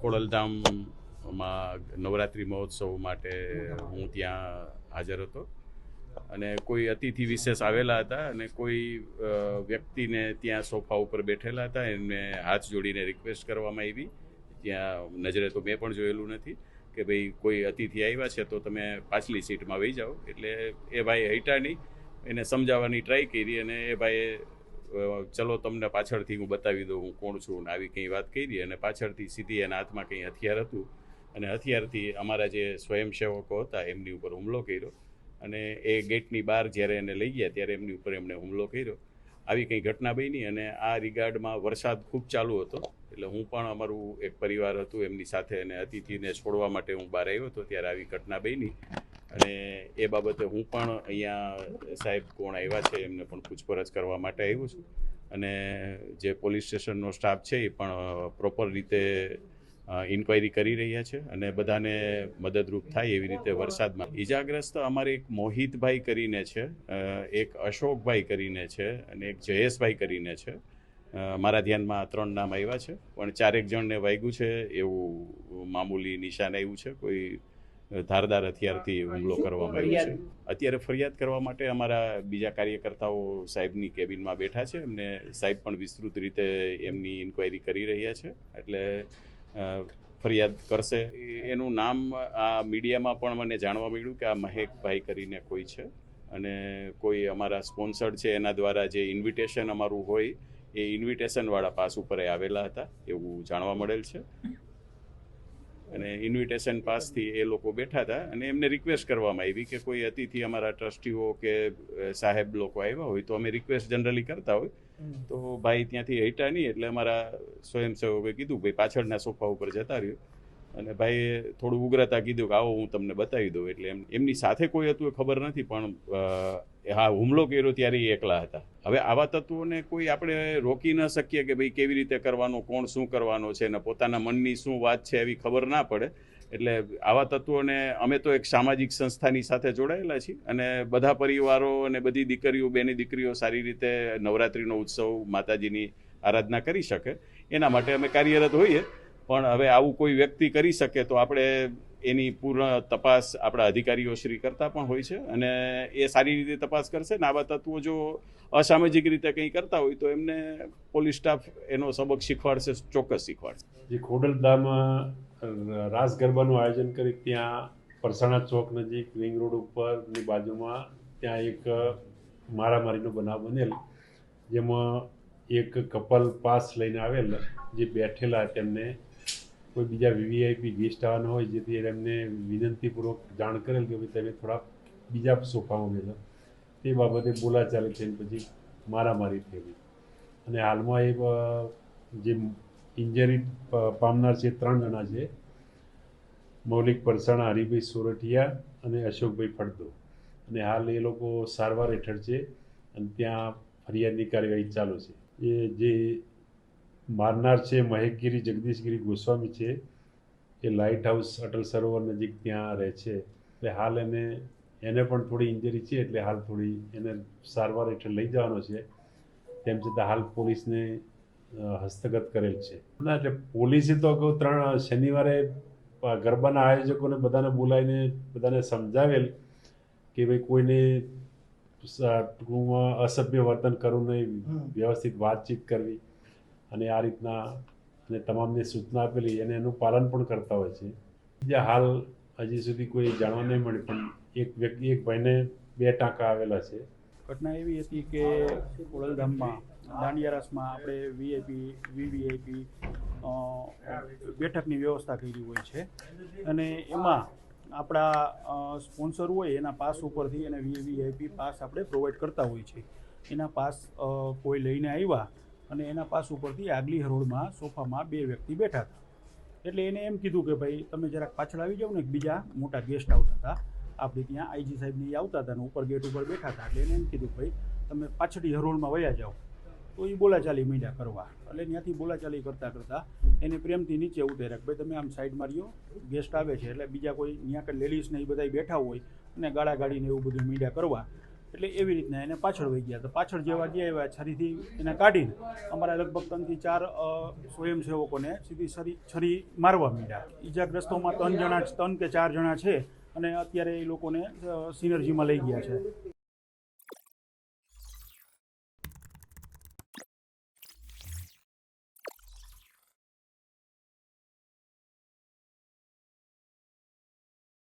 ખોડલધામમાં નવરાત્રિ મહોત્સવ માટે હું ત્યાં હાજર હતો. અને કોઈ અતિથિ વિશેષ આવેલા હતા અને કોઈ વ્યક્તિને ત્યાં સોફા ઉપર બેઠેલા હતા, એમને હાથ જોડીને રિક્વેસ્ટ કરવામાં આવી. ત્યાં નજરે તો મેં પણ જોયેલું નથી કે ભાઈ કોઈ અતિથિ આવ્યા છે તો તમે પાછલી સીટમાં વહી જાઓ. એટલે એ ભાઈ હૈટા નહીં, એને સમજાવવાની ટ્રાય કરી અને એ ભાઈએ ચલો તમને પાછળથી હું બતાવી દઉં હું કોણ છું ને આવી કંઈ વાત કરી અને પાછળથી સીધી એના હાથમાં કંઈ હથિયાર હતું. અને હથિયારથી અમારા જે સ્વયંસેવકો હતા એમની ઉપર હુમલો કર્યો. અને એ ગેટની બહાર જ્યારે એને લઈ ગયા ત્યારે એમની ઉપર એમણે હુમલો કર્યો. આવી કંઈ ઘટના બની અને આ રિગાર્ડમાં વરસાદ ખૂબ ચાલુ હતો. એટલે હું પણ અમારું એક પરિવાર હતું, એમની સાથે અને અતિથિને છોડવા માટે હું બહાર આવ્યો હતો. ત્યારે આવી ઘટના બની અને એ બાબતે હું પણ અહીંયા સાહેબ કોણ આવ્યા છે એમને પણ પૂછપરછ કરવા માટે આવ્યો છું. અને જે પોલીસ સ્ટેશનનો સ્ટાફ છે એ પણ પ્રોપર રીતે ઇન્ક્વાયરી કરી રહ્યા છે અને બધાને મદદરૂપ થાય એવી રીતે વરસાદમાં. ઈજાગ્રસ્ત અમારે એક મોહિતભાઈ કરીને છે એક અશોકભાઈ કરીને છે અને એક જયેશભાઈ કરીને છે. મારા ધ્યાનમાં આ ત્રણ નામ આવ્યા છે, પણ ચારેક જણને વાગ્યું છે એવું મામૂલી નિશાન આવ્યું છે. કોઈ ધારદાર હથિયારથી હુમલો કરવામાં આવ્યો છે? અત્યારે ફરિયાદ કરવા માટે અમારા બીજા કાર્યકર્તાઓ સાહેબની કેબિનમાં બેઠા છે. એમને સાહેબ પણ વિસ્તૃત રીતે એમની ઇન્ક્વાયરી કરી રહ્યા છે. એટલે ફરિયાદ કરશે. એનું નામ આ મીડિયામાં પણ મને જાણવા મળ્યું કે આ મહેકભાઈ કરીને કોઈ છે. અને કોઈ અમારા સ્પોન્સર્ડ છે એના દ્વારા જે ઇન્વિટેશન અમારું હોય એ ઇન્વિટેશનવાળા પાસ ઉપર એ આવેલા હતા એવું જાણવા મળેલ છે. અને ઇન્વિટેશન પાસથી એ લોકો બેઠા હતા અને એમને રિક્વેસ્ટ કરવામાં આવી કે કોઈ અતિથિ અમારા ટ્રસ્ટીઓ કે સાહેબ લોકો આવ્યા હોય તો અમે રિક્વેસ્ટ જનરલી કરતા હોય. તો ભાઈ ત્યાંથી હટ્યા નહીં એટલે અમારા સ્વયંસેવકોએ કીધું ભાઈ પાછળના સોફા ઉપર જતા રહ્યો. અને ભાઈએ થોડું ઉગ્રતા કીધું કે, આવો હું તમને બતાવી દઉં. એટલે એમ, એમની સાથે કોઈ હતું એ ખબર નથી, પણ હા, હુમલો કર્યો ત્યારે એ એકલા હતા. હવે આવા તત્વોને કોઈ આપણે રોકી ન શકીએ કે ભાઈ કેવી રીતે કરવાનો, કોણ શું કરવાનો છે અને પોતાના મનની શું વાત છે એવી ખબર ના પડે. એટલે આવા તત્વોને અમે તો એક સામાજિક સંસ્થાની સાથે જોડાયેલા છીએ અને બધા પરિવારો અને બધી દીકરીઓ, બેની દીકરીઓ સારી રીતે નવરાત્રિનો ઉત્સવ માતાજીની આરાધના કરી શકે. એના માટે અમે કાર્યરત હોઈએ. પણ હવે આવું કોઈ વ્યક્તિ કરી શકે તો આપણે એની પૂર્ણ તપાસ આપણા અધિકારીઓ શ્રી કરતા પણ હોય છે અને એ સારી રીતે તપાસ કરશે. ને આવા તત્વો જો અસામાજિક રીતે કંઈ કરતા હોય તો એમને પોલીસ સ્ટાફ એનો સબક શીખવાડશે, ચોક્કસ શીખવાડશે. જે ખોડલધામમાં રાસ ગરબાનું આયોજન કરી ત્યાં પરસાણા ચોક નજીક રિંગ રોડ ઉપરની બાજુમાં ત્યાં એક મારામારીનો બનાવ બનેલ, જેમાં એક કપલ પાસ લઈને આવેલ, જે બેઠેલા તેમને કોઈ બીજા વીવીઆઈપી ગેસ્ટ આવવાના હોય, જેથી એમને વિનંતીપૂર્વક જાણ કરેલ કે ભાઈ તમે થોડા બીજા સોફામાં બેસો તે બાબતે બોલાચાલી થઈને પછી મારામારી થયેલી. અને હાલમાં એ જે ઇન્જરી પામનાર છે ત્રણ જણા છે. મૌલિક પરસાણા, હરિભાઈ સોરઠિયા અને અશોકભાઈ ફળદો. અને હાલ એ લોકો સારવાર હેઠળ છે અને ત્યાં ફરિયાદની કાર્યવાહી ચાલુ છે. એ જે મારનાર છે મહેકગીરી જગદીશગીરી ગોસ્વામી છે એ લાઇટ હાઉસ અટલ સરોવર નજીક ત્યાં રહે છે. એટલે હાલ એને એને પણ થોડી ઇન્જરી છે એટલે હાલ થોડી એને સારવાર હેઠળ લઈ જવાનો છે. તેમ છતાં હાલ પોલીસને હસ્તગત કરેલ છે. ના એટલે પોલીસે તો અગાઉ ત્રણ શનિવારે ગરબાના આયોજકોને બધાને બોલાવીને બધાને સમજાવેલ કે ભાઈ કોઈને ટૂંકમાં અસભ્ય વર્તન કરવું નહીં વ્યવસ્થિત વાતચીત કરવી. અને આ રીતના અને તમામને સૂચના આપેલી અને એનું પાલન પણ કરતા હોય છે. બીજા હાલ હજી સુધી કોઈ જાણવા નહીં મળે પણ એક વ્યક્તિ, એક ભાઈને બે ટાંકા આવેલા છે. ઘટના એવી હતી કે ખોડલધામમાં દાંડિયારાસમાં આપણે વીઆઈપી વીવીઆઈપી બેઠકની વ્યવસ્થા કરી હોય છે. અને એમાં આપણા સ્પોન્સર હોય એના પાસ ઉપરથી એને વીવીઆઈપી પાસ આપણે પ્રોવાઈડ કરતા હોય છે. એના પાસ કોઈ લઈને આવ્યા અને એના પાસ ઉપરથી આગલી હરોળમાં સોફામાં બે વ્યક્તિ બેઠા હતા. એટલે એને એમ કીધું કે ભાઈ, તમે જરાક પાછળ આવી જાઓ ને બીજા મોટા ગેસ્ટ આવતા હતા. આપણે ત્યાં આઈજી સાહેબને આવતા હતા અને ઉપર ગેટ ઉપર બેઠા હતા. એટલે એને એમ કીધું ભાઈ, તમે પાછળની હરોળમાં વયા જાઓ. તો એ બોલાચાલી મીંડ્યા કરવા. એટલે ત્યાંથી બોલાચાલી કરતાં કરતાં એને પ્રેમથી નીચે ઉતાર્યા કે ભાઈ, તમે આમ સાઈડ માર્યો ગેસ્ટ આવે છે, એટલે બીજા કોઈ ત્યાં આગળ લેડીઝને એ બધા બેઠા હોય અને ગાળા ગાડીને એવું બધું મીંડા કરવા. એટલે એવી રીતના એને પાછળ વહી ગયા. તો પાછળ જેવા ગયા એવા છરીથી એને કાઢીને અમારા લગભગ ત્રણથી ચાર સ્વયંસેવકોને સીધી છરી છરી મારવા માંડ્યા. ઈજાગ્રસ્તોમાં ત્રણ જણા, ત્રણ કે ચાર જણા છે અને અત્યારે એ લોકોને સિનર્જીમાં લઈ ગયા છે.